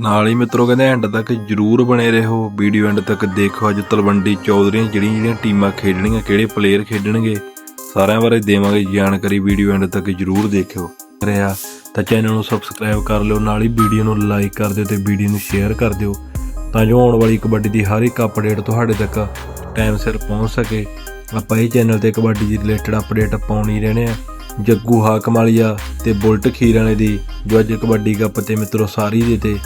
ਨਾਲ ਹੀ ਮਿੱਤਰੋ ਕਹਿੰਦੇ ਐਂਡ ਤੱਕ ਜਰੂਰ ਬਣੇ ਰਹੋ। ਵੀਡੀਓ ਐਂਡ ਤੱਕ ਦੇਖੋ। ਅੱਜ ਤਲਵੰਡੀ ਚੌਧਰੀਆਂ ਜਿਹੜੀਆਂ ਜਿਹੜੀਆਂ ਟੀਮਾਂ ਖੇਡਣਗੀਆਂ, ਕਿਹੜੇ ਪਲੇਅਰ ਖੇਡਣਗੇ, ਸਾਰਿਆਂ ਬਾਰੇ ਦੇਵਾਂਗੇ ਜਾਣਕਾਰੀ ਵੀਡੀਓ ਐਂਡ ਤੱਕ ਜਰੂਰ ਦੇਖਿਓ। ਰਿਹਾ ਤਾਂ ਚੈਨਲ ਨੂੰ ਸਬਸਕ੍ਰਾਈਬ ਕਰ ਲਿਓ, ਨਾਲ ਹੀ ਵੀਡੀਓ ਨੂੰ ਲਾਈਕ ਕਰ ਦਿਓ ਤੇ ਵੀਡੀਓ ਨੂੰ ਸ਼ੇਅਰ ਕਰ ਦਿਓ, ਤਾਂ ਜੋ ਆਉਣ ਵਾਲੀ ਕਬੱਡੀ ਦੀ ਹਰ ਇੱਕ ਅਪਡੇਟ ਤੁਹਾਡੇ ਤੱਕ ਟਾਈਮ ਸਿਰ ਪਹੁੰਚ ਸਕੇ। ਆਪਾਂ ਇਹ ਚੈਨਲ ਤੇ ਕਬੱਡੀ ਦੀ ਰਿਲੇਟਡ ਅਪਡੇਟ ਪਾਉਣੀ ਰਹਿਣੇ ਆ ਜੱਗੂ ਹਾਕਮ ਵਾਲੀਆ ਤੇ ਬੁਲਟ ਵਾਲੇ ਦੀ ਜੋ ਅੱਜ ਕਬੱਡੀ ਕੱਪ ਤੇ ਮਿੱਤਰੋ ਸਾਰੀ ਦੇ ਤੇ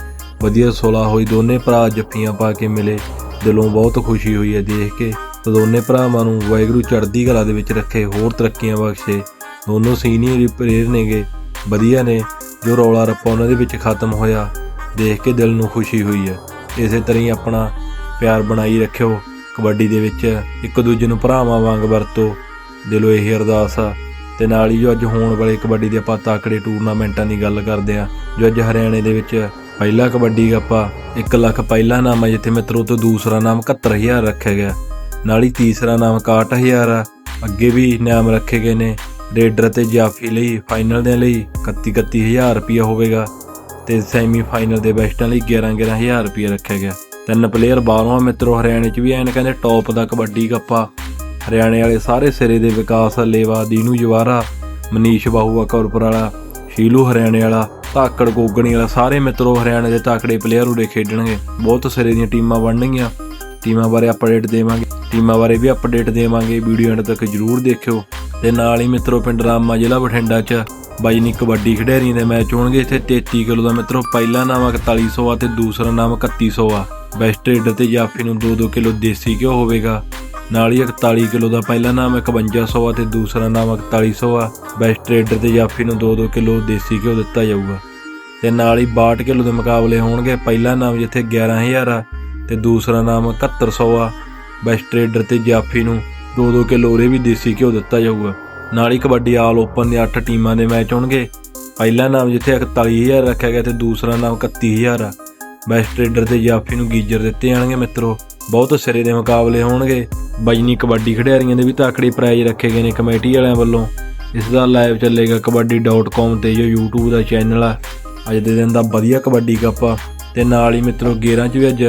ਵਧੀਆ ਸੁਲਾ ਹੋਈ ਦੋਨੇ ਭਰਾ ਜੱਫੀਆਂ ਪਾ ਕੇ ਮਿਲੇ। ਦਿਲੋਂ ਬਹੁਤ ਖੁਸ਼ੀ ਹੋਈ ਹੈ ਦੇਖ ਕੇ। ਦੋਨੇ ਭਰਾਵਾਂ ਨੂੰ ਵਾਹਿਗੁਰੂ ਚੜ੍ਹਦੀ ਕਲਾ ਦੇ ਵਿੱਚ ਰੱਖੇ, ਹੋਰ ਤਰੱਕੀਆਂ ਬਖਸ਼ੇ। ਦੋਨੋਂ ਸੀਨੀਅਰ ਪਲੇਅਰ ਨੇਗੇ। ਵਧੀਆ ਨੇ, ਜੋ ਰੌਲਾ ਰੱਪਾ ਉਹਨਾਂ ਦੇ ਵਿੱਚ ਖਤਮ ਹੋਇਆ, ਦੇਖ ਕੇ ਦਿਲ ਨੂੰ ਖੁਸ਼ੀ ਹੋਈ ਹੈ। ਇਸੇ ਤਰ੍ਹਾਂ ਹੀ ਆਪਣਾ ਪਿਆਰ ਬਣਾਈ ਰੱਖਿਓ। ਕਬੱਡੀ ਦੇ ਵਿੱਚ ਇੱਕ ਦੂਜੇ ਨੂੰ ਭਰਾਵਾਂ ਵਾਂਗ ਵਰਤੋ। ਦਿਲੋਂ ਇਹੀ ਅਰਦਾਸ ਆ। ਤੇ ਨਾਲ ਹੀ ਜੋ ਅੱਜ ਹੋਣ ਵਾਲੇ ਕਬੱਡੀ ਦੇ ਆਪਾਂ ਤਾਕੜੇ ਟੂਰਨਾਮੈਂਟਾਂ ਦੀ ਗੱਲ ਕਰਦੇ ਆ ਜੋ ਅੱਜ ਹਰਿਆਣੇ ਦੇ ਵਿੱਚ ਪਹਿਲਾ ਕਬੱਡੀ ਕੱਪਾ 1 ਲੱਖ ਪਹਿਲਾ ਨਾਮ ਹੈ ਜਿੱਥੇ ਮਿੱਤਰੋ ਤੋਂ ਦੂਸਰਾ ਨਾਮ 71000 ਰੱਖਿਆ ਗਿਆ। ਨਾਲ ਹੀ ਤੀਸਰਾ ਨਾਮ 61000 ਆ। ਅੱਗੇ ਵੀ ਨਾਮ ਰੱਖੇ ਗਏ ਨੇ। ਰੇਡਰ ਤੇ ਜਾਫੀ ਲਈ ਫਾਈਨਲ ਦੇ ਲਈ 31 31000 ਰੁਪਇਆ ਹੋਵੇਗਾ। ਤੇ ਸੈਮੀ ਫਾਈਨਲ ਦੇ ਬੈਸਟਾਂ ਲਈ 11 11000 ਰੁਪਇਆ ਰੱਖਿਆ ਗਿਆ। ਤਿੰਨ ਪਲੇਅਰ ਬਾਹਰੋਂ ਆ ਮਿੱਤਰੋ, ਹਰਿਆਣੇ 'ਚ ਵੀ ਐਨ ਕਹਿੰਦੇ ਟੌਪ ਦਾ ਕਬੱਡੀ ਕੱਪਾ ਹਰਿਆਣੇ ਵਾਲੇ ਸਾਰੇ ਸਿਰੇ ਦੇ ਵਿਕਾਸ ਲੇਵਾ, ਦੀਨੂ ਜਵਾਰਾ, ਮਨੀਸ਼ ਬਾਹੂਆ ਕੌਰਪੁਰ ਵਾਲਾ, ਸ਼ੀਲੂ ਹਰਿਆਣੇ ਵਾਲਾ ਧਾਕੜ ਗੋਗਣੀ ਵਾਲਾ, ਸਾਰੇ ਮਿੱਤਰੋ ਹਰਿਆਣੇ ਦੇ ਤਾਕੜੇ ਪਲੇਅਰ ਉਰੇ ਖੇਡਣਗੇ। ਬਹੁਤ ਸਾਰੇ ਦੀਆਂ ਟੀਮਾਂ ਬਣਨਗੀਆਂ। ਟੀਮਾਂ ਬਾਰੇ ਅਪਡੇਟ ਦੇਵਾਂਗੇ। ਟੀਮਾਂ ਬਾਰੇ ਵੀ ਅਪਡੇਟ ਦੇਵਾਂਗੇ। ਵੀਡੀਓ ਐਂਡ ਤੱਕ ਜਰੂਰ ਦੇਖਿਓ। ਤੇ ਨਾਲ ਹੀ ਮਿੱਤਰੋ ਪਿੰਡ ਰਾਮਾ ਜ਼ਿਲ੍ਹਾ ਬਠਿੰਡਾ 'ਚ ਬਾਈ ਨੀ ਕਬੱਡੀ ਖਿਡਾਰੀਆਂ ਦੇ ਮੈਚ ਹੋਣਗੇ। ਇੱਥੇ 33 ਕਿਲੋ ਦਾ ਮਿੱਤਰੋ ਪਹਿਲਾ ਨਾਮ 4100 ਆ ਤੇ ਦੂਸਰਾ ਨਾਮ 3100 ਆ। ਬੈਸਟ ਰੇਡਰ ਤੇ ਜਾਫੀ ਨੂੰ 2-2 ਕਿਲੋ ਦੇਸੀ ਘਿਓ ਹੋਵੇਗਾ। ਨਾਲ ਹੀ 41 ਕਿਲੋ ਦਾ ਪਹਿਲਾ ਨਾਮ 5100 ਆ ਤੇ ਦੂਸਰਾ ਨਾਮ 4100 ਆ। ਬੈਸਟ ਰੇਡਰ ਤੇ ਜਾਫੀ ਨੂੰ 2-2 ਕਿਲੋ ਦੇਸੀ ਘਿਓ ਦਿੱਤਾ ਜਾਊਗਾ। ਤੇ ਨਾਲ ਹੀ 62 ਕਿਲੋ ਦੇ ਮੁਕਾਬਲੇ ਹੋਣਗੇ। ਪਹਿਲਾ ਨਾਮ ਜਿੱਥੇ 11000 ਆ ਤੇ ਦੂਸਰਾ ਨਾਮ 7100 ਆ। ਬੈਸਟ ਰੇਡਰ ਤੇ ਜਾਫੀ ਨੂੰ 2-2 ਕਿਲੋ ਉਹਰੇ ਵੀ ਦੇਸੀ ਘਿਓ ਦਿੱਤਾ ਜਾਊਗਾ। ਨਾਲ ਹੀ ਕਬੱਡੀ ਆਲ ਓਪਨ ਦੇ 8 ਟੀਮਾਂ ਦੇ ਮੈਚ ਹੋਣਗੇ। ਪਹਿਲਾ ਨਾਮ ਜਿੱਥੇ 41000 ਰੱਖਿਆ ਗਿਆ ਤੇ ਦੂਸਰਾ ਨਾਮ 31000 ਆ। ਬੈਸਟ ਰੇਡਰ ਤੇ ਜਾਫੀ ਨੂੰ ਗੀਜਰ ਦਿੱਤੇ ਜਾਣਗੇ ਮਿੱਤਰੋ। ਬਹੁਤ ਸਿਰੇ ਦੇ ਮੁਕਾਬਲੇ ਹੋਣਗੇ। ਬਜਨੀ ਕਬੱਡੀ ਖਿਡਾਰੀਆਂ ਦੇ ਵੀ ਤਾਕੜੀ ਪ੍ਰਾਈਜ਼ ਰੱਖੇ ਗਏ ਨੇ ਕਮੇਟੀ ਵਾਲਿਆਂ ਵੱਲੋਂ। ਇਸ ਦਾ ਲਾਈਵ ਚੱਲੇਗਾ ਕਬੱਡੀ.com ਤੇ ਜੋ YouTube ਦਾ ਚੈਨਲ ਆ। ਅੱਜ ਦੇ ਦਿਨ ਦਾ ਵਧੀਆ ਕਬੱਡੀ ਕੱਪ ਆ ਤੇ ਨਾਲ ਹੀ ਮਿੱਤਰੋ ਗੇਰਾਂ 'ਚ ਵੀ ਅੱਜ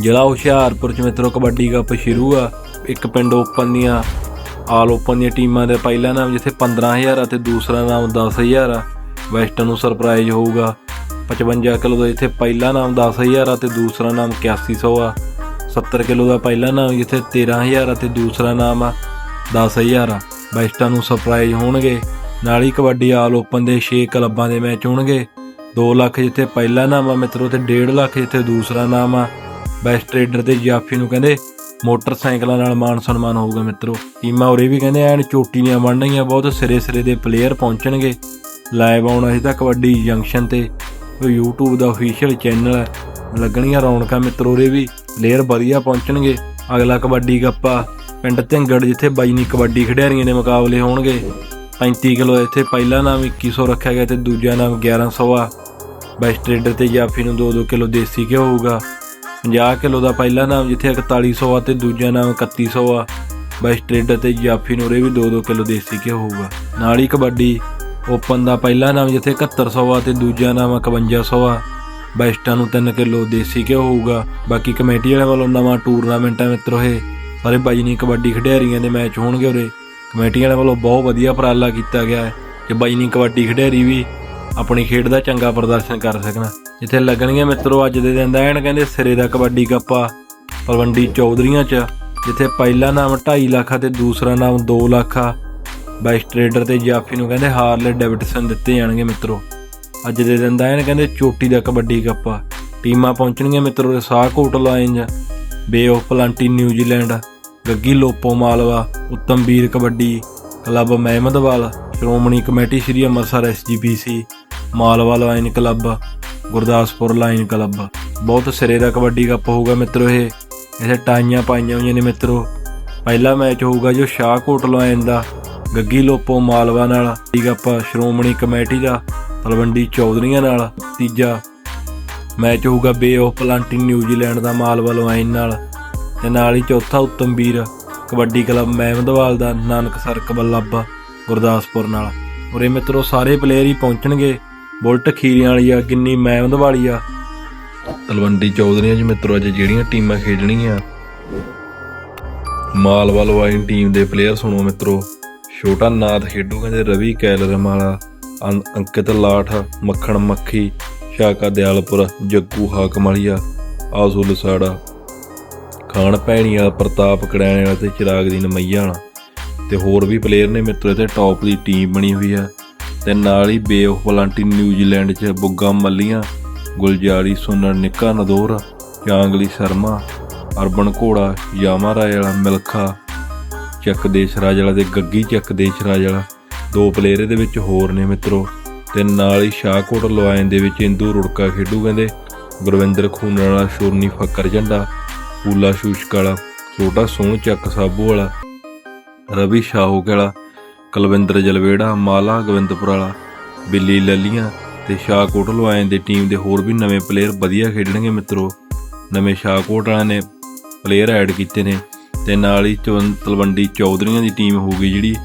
ਜ਼ਿਲ੍ਹਾ ਹੁਸ਼ਿਆਰਪੁਰ 'ਚ ਮਿੱਤਰੋ ਕਬੱਡੀ ਕੱਪ ਸ਼ੁਰੂ ਆ। ਇੱਕ ਪਿੰਡ ਓਪਨ ਦੀਆਂ ਆਲ ਓਪਨ ਦੀਆਂ ਟੀਮਾਂ ਦੇ ਪਹਿਲਾ ਨਾਮ ਜਿੱਥੇ 15000 ਆ ਤੇ ਦੂਸਰਾ ਨਾਮ 10000 ਆ। ਵੈਸਟਰਨ ਨੂੰ ਸਰਪ੍ਰਾਈਜ਼ ਹੋਊਗਾ। 55 ਕਿਲੋ ਦਾ ਜਿੱਥੇ ਪਹਿਲਾ ਨਾਮ 10000 ਆ ਤੇ ਦੂਸਰਾ ਨਾਮ 8100 ਆ। 70 ਕਿਲੋ ਦਾ ਪਹਿਲਾ ਨਾਮ, ਜਿੱਥੇ 13000 ਆ ਤੇ ਦੂਸਰਾ ਨਾਮ ਆ 10000 ਆ। ਵੈਸਟਰਨ ਨੂੰ ਸਰਪ੍ਰਾਈਜ਼ ਹੋਣਗੇ। ਨਾਲ ਹੀ ਕਬੱਡੀ ਆਲ ਓਪਨ ਦੇ 6 ਕਲੱਬਾਂ ਦੇ ਮੈਚ ਹੋਣਗੇ। 2 ਲੱਖ ਜਿੱਥੇ ਪਹਿਲਾ ਨਾਮ ਆ ਮਿੱਤਰੋ ਤੇ 1.5 ਲੱਖ ਜਿੱਥੇ ਦੂਸਰਾ ਨਾਮ ਆ। ਬੈਸਟ ਟ੍ਰੇਡਰ ਤੇ ਜਾਫੀ ਨੂੰ ਕਹਿੰਦੇ ਮੋਟਰਸਾਈਕਲਾਂ ਨਾਲ ਮਾਨ ਸਨਮਾਨ ਹੋਊਗਾ ਮਿੱਤਰੋ। ਟੀਮਾਂ ਉਰੇ ਵੀ ਕਹਿੰਦੇ ਐਨ ਚੋਟੀਆਂ ਬਣਨਗੀਆਂ ਬਹੁਤ ਸਿਰੇ ਸਿਰੇ ਦੇ ਪਲੇਅਰ ਪਹੁੰਚਣਗੇ। ਲਾਈਵ ਆਉਣਾ ਸੀ ਤਾਂ ਕਬੱਡੀ ਜੰਕਸ਼ਨ ਤੇ ਉਹ YouTube ਦਾ ਅਫੀਸ਼ੀਅਲ ਚੈਨਲ ਹੈ ਲੱਗਣੀਆਂ ਰੌਣਕਾਂ ਮਿੱਤਰੋ ਉਰੇ ਵੀ। ਪਲੇਅਰ ਵਧੀਆ ਪਹੁੰਚਣਗੇ। ਅਗਲਾ ਕਬੱਡੀ ਕੱਪਾ ਪਿੰਡ ਢਿੰਗੜ ਜਿੱਥੇ ਬਾਈ ਨੀ ਕਬੱਡੀ ਖਿਡਾਰੀਆਂ ਦੇ ਮੁਕਾਬਲੇ ਹੋਣਗੇ। 35 ਕਿਲੋ ਇੱਥੇ। ਪਹਿਲਾ ਨਾਮ 2100 ਰੱਖਿਆ ਗਿਆ ਤੇ ਦੂਜਾ ਨਾਮ 1100 ਆ। ਬੈਸਟ ਟ੍ਰੇਡਰ ਤੇ ਜਾਫੀ ਨੂੰ 2-2 ਕਿਲੋ ਦੇਸੀ ਘਿਓ ਹੋਊਗਾ। 50 ਕਿਲੋ ਦਾ ਪਹਿਲਾ ਨਾਮ ਜਿੱਥੇ 4100 ਆ ਤੇ ਦੂਜਾ ਨਾਮ 3100 ਆ। ਬੈਸਟ ਟ੍ਰੇਡਰ ਤੇ ਜਾਫੀ ਨੂੰ ਉਰੇ ਵੀ 2-2 ਕਿਲੋ ਦੇਸੀ ਘਿਓ ਹੋਊਗਾ। ਨਾਲ ਹੀ ਕਬੱਡੀ ਓਪਨ ਦਾ ਪਹਿਲਾ ਨਾਮ ਜਿੱਥੇ 7100 ਆ ਤੇ ਦੂਜਾ ਨਾਮ 5100 ਆ। ਬੈਸਟਾਂ ਨੂੰ 3 ਕਿਲੋ ਦੇਸੀ ਘਿਓ ਹੋਊਗਾ। ਬਾਕੀ ਕਮੇਟੀ ਵਾਲਿਆਂ ਵੱਲੋਂ ਨਵਾਂ ਟੂਰਨਾਮੈਂਟ ਹੈ ਮਿੱਤਰੋ ਇਹ। ਸਾਰੇ ਬਾਈਨੀ ਕਬੱਡੀ ਖਿਡਾਰੀਆਂ ਦੇ ਮੈਚ ਹੋਣਗੇ ਉਰੇ। ਕਮੇਟੀ ਵਾਲਿਆਂ ਵੱਲੋਂ ਬਹੁਤ ਵਧੀਆ ਉਪਰਾਲਾ ਕੀਤਾ ਗਿਆ ਹੈ ਕਿ ਬਾਈਨੀ ਕਬੱਡੀ ਖਿਡਾਰੀ ਵੀ ਆਪਣੀ ਖੇਡ ਦਾ ਚੰਗਾ ਪ੍ਰਦਰਸ਼ਨ ਕਰ ਸਕਣ। ਜਿੱਥੇ ਲੱਗਣਗੇ ਮਿੱਤਰੋ ਅੱਜ ਦੇ ਦਿਨ ਦਾ ਐਨ ਕਹਿੰਦੇ ਸਿਰੇ ਦਾ ਕਬੱਡੀ ਕੱਪਾ ਪਲਵੰਡੀ ਚੌਧਰੀਆਂ ਚ, ਜਿੱਥੇ ਪਹਿਲਾ ਨਾਮ 2.5 ਲੱਖ ਆ ਤੇ ਦੂਸਰਾ ਨਾਮ 2 ਲੱਖ ਆ। ਬੈਸਟ ਟ੍ਰੇਡਰ ਤੇ ਜਾਫੀ ਨੂੰ ਕਹਿੰਦੇ ਹਾਰਲੇ ਡੇਵਿਡਸਨ ਦਿੱਤੇ ਜਾਣਗੇ ਮਿੱਤਰੋ। ਅੱਜ ਦੇ ਦਿਨ ਦਾ ਐਨ ਕਹਿੰਦੇ ਚੋਟੀ ਦਾ ਕਬੱਡੀ ਕੱਪਾ ਟੀਮਾਂ ਪਹੁੰਚਣਗੀਆਂ ਮਿੱਤਰੋ Rasakot lions Bay of Plenty New Zealand, Gaggi Lopo Malwa, Uttam Veer Kabaddi, club Mehmadwal Shiromani committee Sri Amritsar SGPC Malwa lions club, Gurdaspur lions club. ਬਹੁਤ ਸਿਰੇ ਦਾ ਕਬੱਡੀ ਕੱਪ ਹੋਊਗਾ ਮਿੱਤਰੋ ਇਹ। ਇਥੇ ਟਾਈਆਂ ਪਾਈਆਂ ਹੋਈਆਂ ਨੇ ਮਿੱਤਰੋ। ਪਹਿਲਾ ਮੈਚ ਹੋਊਗਾ ਜੋ ਸ਼ਾਹਕੋਟ ਲਾਈਨ ਦਾ, ਗੱਗੀ ਲੋਪੋ ਮਾਲਵਾ ਨਾਲ। ਠੀਕ ਆਪਾਂ ਸ਼੍ਰੋਮਣੀ ਕਮੇਟੀ ਦਾ। ਤਲਵੰਡੀ ਚੌਧਰੀਆਂ ਨਾਲ, ਤੀਜਾ ਮੈਚ ਹੋਊਗਾ Bay of Plenty New Zealand the Malwa lions ਨਾਲ ਤੇ ਨਾਲ ਹੀ ਚੌਥਾ ਉੱਤਮ ਵੀਰ ਕਬੱਡੀ ਕਲੱਬ ਮਹਿਮਦਵਾਲ ਦਾ ਨਾਨਕਸਰ ਕਬੱਲਬ ਗੁਰਦਾਸਪੁਰ ਨਾਲ। ਉਰੇ ਮਿੱਤਰੋ, ਸਾਰੇ ਪਲੇਅਰ ਹੀ ਪਹੁੰਚਣਗੇ। ਬੁਲਟ ਖੀਰੀਆਂ ਵਾਲੀ ਆ ਕਿੰਨੀ ਮਹਿਮਦ ਵਾਲੀ ਆ। ਤਲਵੰਡੀ ਚੌਧਰੀਆਂ ਜੀ ਮਿੱਤਰੋ, ਅੱਜ ਜਿਹੜੀਆਂ ਟੀਮਾਂ ਖੇਡਣੀਆਂ ਮਾਲਵਾਲ ਵਾਈਨ ਟੀਮ ਦੇ ਪਲੇਅਰ ਸੁਣੋ ਮਿੱਤਰੋ। ਛੋਟਾ ਨਾਥ ਖੇਡੂ, ਕਹਿੰਦੇ ਰਵੀ ਕੈਲਰਮ ਵਾਲਾ। ਅੰਕਿਤ ਲਾਠ, ਮੱਖਣ ਮੱਖੀ, ਸ਼ਾਕਾ ਦਿਆਲਪੁਰ, ਜੱਗੂ ਹਾਕਮ ਵਾਲੀਆ ਆਸੂ ਲਸਾੜਾ। ਖਾਨ ਭੈਣੀ ਵਾਲਾ ਪ੍ਰਤਾਪ ਕੜੈਣ ਵਾਲਾ ਤੇ ਚਿਰਾਗ ਦੀ ਨਮਈਆ ਵਾਲਾ। ਤੇ ਹੋਰ ਵੀ ਪਲੇਅਰ ਨੇ ਮਿੱਤਰੋ, ਤੇ ਟੌਪ ਦੀ ਟੀਮ ਬਣੀ ਹੋਈ ਆ ਤੇ ਨਾਲ ਹੀ ਬੇ ਆਫ ਵਲਾਂਟੀ ਨਿਊਜ਼ੀਲੈਂਡ 'ਚ ਬੁੱਗਾ ਮੱਲੀਆਂ, ਗੁਲਜਾਰੀ ਸੁਨਰ ਨਿੱਕਾ ਨਦੋਰ, ਚਾਂਗਲੀ ਸ਼ਰਮਾ, ਅਰਬਨ ਘੋੜਾ, ਯਾਮਾ ਰਾਏ ਵਾਲਾ, ਮਿਲਖਾ, ਚੱਕ ਦੇਸ਼ਰਾਜ ਵਾਲਾ ਤੇ ਗੱਗੀ ਚੱਕ ਦੇਸ਼ ਰਾਜ ਵਾਲਾ। ਦੋ ਪਲੇਅਰ ਇਹਦੇ ਵਿੱਚ ਹੋਰ ਨੇ ਮਿੱਤਰੋ, ਤੇ ਨਾਲ ਹੀ ਸ਼ਾਹਕੋਟ ਲਵਾਇਨ ਦੇ ਵਿੱਚ ਇੰਦੂ ਰੁੜਕਾ ਖੇਡੂ ਕਹਿੰਦੇ, ਗੁਰਵਿੰਦਰ ਖੂਨਰ ਵਾਲਾ, ਸ਼ੁਰਨੀ ਫੱਕਰ ਝੰਡਾ, ਪੂਲਾ ਸ਼ੂਸ਼ਕ ਵਾਲਾ, ਛੋਟਾ ਸੋਹਣ ਚੱਕ ਸਾਬੂ ਵਾਲਾ, ਰਵੀ ਸ਼ਾਹੂ ਵਾਲਾ, ਕੁਲਵਿੰਦਰ ਜਲਵੇੜਾ, ਮਾਲਾ ਗੋਬਿੰਦਪੁਰ ਵਾਲਾ, ਬਿੱਲੀ ਲੱਲੀਆਂ ਤੇ ਸ਼ਾਹਕੋਟ ਲਵਾਇਨ ਦੀ ਟੀਮ ਦੇ ਹੋਰ ਵੀ ਨਵੇਂ ਪਲੇਅਰ ਵਧੀਆ ਖੇਡਣਗੇ ਮਿੱਤਰੋ। ਨਵੇਂ ਸ਼ਾਹਕੋਟ ਵਾਲਿਆਂ ਨੇ ਪਲੇਅਰ ਐਡ ਕੀਤੇ ਨੇ ਤੇ ਨਾਲ ਹੀ ਚਵੰ- ਤਲਵੰਡੀ ਚੌਧਰੀਆਂ ਦੀ ਟੀਮ ਹੋਊਗੀ ਜਿਹੜੀ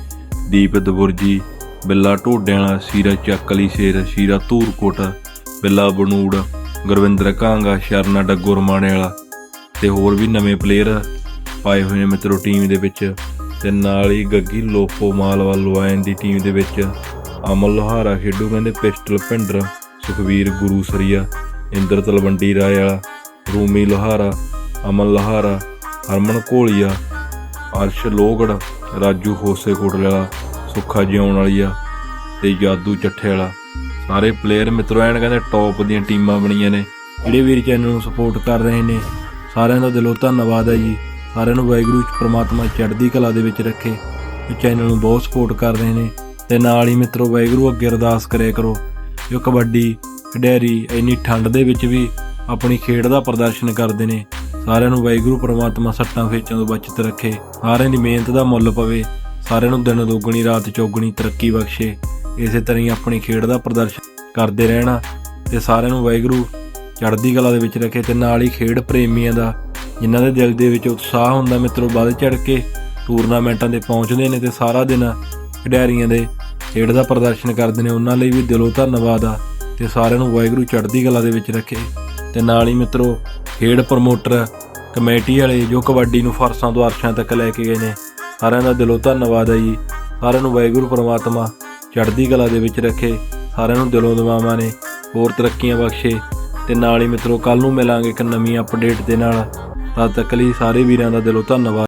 ਦੀਪ ਦਬੁਰਜੀ ਬਿੱਲਾ ਢੋਡਿਆਂ ਵਾਲਾ, ਸੀਰਾ ਚੱਕ ਸ਼ੇਰ, ਸ਼ੀਰਾ ਧੂਰਕੋਟ, ਬਿੱਲਾ ਬਨੂੜ, ਗੁਰਵਿੰਦਰ ਕਾਂਗਾ, ਸ਼ਰਨਾ ਡੱਗੋ ਰਮਾਣੇ ਵਾਲਾ ਤੇ ਹੋਰ ਵੀ ਨਵੇਂ ਪਲੇਅਰ ਪਾਏ ਹੋਏ ਨੇ ਮਿੱਤਰੋ ਟੀਮ ਦੇ ਵਿੱਚ ਤੇ ਨਾਲ ਹੀ ਗੱਗੀ ਲੋਪੋ ਮਾਲਵਾ ਲੋਇਨ ਦੀ ਟੀਮ ਦੇ ਵਿੱਚ ਅਮਲ ਲੋਹਾਰਾ ਖੇਡੂ ਕਹਿੰਦੇ ਪਿਸਟਲ ਭਿੰਡਰ, ਸੁਖਵੀਰ ਗੁਰੂ ਸਰੀਆ ਇੰਦਰ ਤਲਵੰਡੀ ਰਾਏ ਵਾਲਾ, ਰੂਮੀ ਲੋਹਾਰਾ, ਅਮਨ ਲੋਹਾਰਾ, ਹਰਮਨ ਘੋਲੀਆ ਅਰਸ਼ ਲੋਗੜ, ਰਾਜੂ ਹੋਸੇ ਕੋਟਲੇ ਵਾਲਾ, ਸੁੱਖਾ ਜਿਉਣ ਵਾਲੀ ਆ ਤੇ ਜਾਦੂ ਚੱਠੇ ਵਾਲਾ। ਸਾਰੇ ਪਲੇਅਰ ਮਿੱਤਰੋ, ਐਨ ਕਹਿੰਦੇ ਟੌਪ ਦੀਆਂ ਟੀਮਾਂ ਬਣੀਆਂ ਨੇ। ਜਿਹੜੇ ਵੀਰ ਚੈਨਲ ਨੂੰ ਸਪੋਰਟ ਕਰ ਰਹੇ ਨੇ, ਸਾਰਿਆਂ ਦਾ ਦਿਲੋਂ ਧੰਨਵਾਦ ਹੈ ਜੀ। ਸਾਰਿਆਂ ਨੂੰ ਵਾਹਿਗੁਰੂ ਚ ਪ੍ਰਮਾਤਮਾ ਚੜ੍ਹਦੀ ਕਲਾ ਦੇ ਵਿੱਚ ਰੱਖੇ ਇਹ ਚੈਨਲ ਨੂੰ ਬਹੁਤ ਸਪੋਰਟ ਕਰ ਰਹੇ ਨੇ। ਤੇ ਨਾਲ ਹੀ ਮਿੱਤਰੋ, ਵਾਹਿਗੁਰੂ ਅੱਗੇ ਅਰਦਾਸ ਕਰਿਆ ਕਰੋ ਜੋ ਕਬੱਡੀ, ਖਿਡਾਰੀ ਇੰਨੀ ਠੰਡ ਦੇ ਵਿੱਚ ਵੀ ਆਪਣੀ ਖੇਡ ਦਾ ਪ੍ਰਦਰਸ਼ਨ ਕਰਦੇ ਨੇ। ਸਾਰਿਆਂ ਨੂੰ ਵਾਹਿਗੁਰੂ, ਪ੍ਰਮਾਤਮਾ ਸੱਟਾਂ ਫੇਚਾਂ ਤੋਂ ਬਚਤ ਰੱਖੇ। ਸਾਰਿਆਂ ਦੀ ਮਿਹਨਤ ਦਾ ਮੁੱਲ ਪਵੇ। ਸਾਰਿਆਂ ਨੂੰ ਦਿਨ ਦੋਗਣੀ, ਰਾਤ ਚੌਗਣੀ ਤਰੱਕੀ ਬਖਸ਼ੇ। ਇਸੇ ਤਰ੍ਹਾਂ ਹੀ ਆਪਣੀ ਖੇਡ ਦਾ ਪ੍ਰਦਰਸ਼ਨ ਕਰਦੇ ਰਹਿਣਾ ਤੇ ਸਾਰਿਆਂ ਨੂੰ ਵਾਹਿਗੁਰੂ ਚੜ੍ਹਦੀ ਕਲਾ ਦੇ ਵਿੱਚ ਰੱਖੇ ਤੇ ਨਾਲ ਹੀ ਖੇਡ ਪ੍ਰੇਮੀਆਂ ਦਾ, ਜਿਨ੍ਹਾਂ ਦੇ ਦਿਲ ਦੇ ਵਿੱਚ ਉਤਸ਼ਾਹ ਹੁੰਦਾ ਮਿੱਤਰੋ, ਵੱਧ ਚੜ ਕੇ ਟੂਰਨਾਮੈਂਟਾਂ ਤੇ ਪਹੁੰਚਦੇ ਨੇ ਤੇ ਸਾਰਾ ਦਿਨ ਖਿਡਾਰੀਆਂ ਦੇ ਖੇਡ ਦਾ ਪ੍ਰਦਰਸ਼ਨ ਕਰਦੇ ਨੇ। ਉਹਨਾਂ ਲਈ ਵੀ ਦਿਲੋਂ ਧੰਨਵਾਦ ਆ ਤੇ ਸਾਰਿਆਂ ਨੂੰ ਵਾਹਿਗੁਰੂ ਚੜ੍ਹਦੀ ਕਲਾ ਦੇ ਵਿੱਚ ਰੱਖੇ ਤੇ ਨਾਲ ਹੀ ਮਿੱਤਰੋ ਖੇਡ ਪ੍ਰਮੋਟਰ, ਕਮੇਟੀ ਵਾਲੇ ਜੋ ਕਬੱਡੀ ਨੂੰ ਫਰਸਾਂ ਤੋਂ ਅਰਸ਼ਾਂ ਤੱਕ ਲੈ ਕੇ ਗਏ ਨੇ, ਸਾਰਿਆਂ ਦਾ ਦਿਲੋਂ ਧੰਨਵਾਦ ਹੈ ਜੀ। ਸਾਰਿਆਂ ਨੂੰ ਵਾਹਿਗੁਰੂ, ਪ੍ਰਮਾਤਮਾ ਚੜ੍ਹਦੀ ਕਲਾ ਦੇ ਵਿੱਚ ਰੱਖੇ, ਸਾਰਿਆਂ ਨੂੰ ਦਿਲੋਂ ਦੁਆਵਾਂ ਨੇ, ਹੋਰ ਤਰੱਕੀਆਂ ਬਖਸ਼ੇ ਤੇ ਨਾਲ ਹੀ ਮਿੱਤਰੋ ਕੱਲ ਨੂੰ ਮਿਲਾਂਗੇ ਇੱਕ ਨਵੀਂ ਅਪਡੇਟ ਦੇ ਨਾਲ। ਤਦ ਤੱਕ ਲਈ ਸਾਰੇ ਵੀਰਾਂ ਦਾ ਦਿਲੋਂ ਧੰਨਵਾਦ।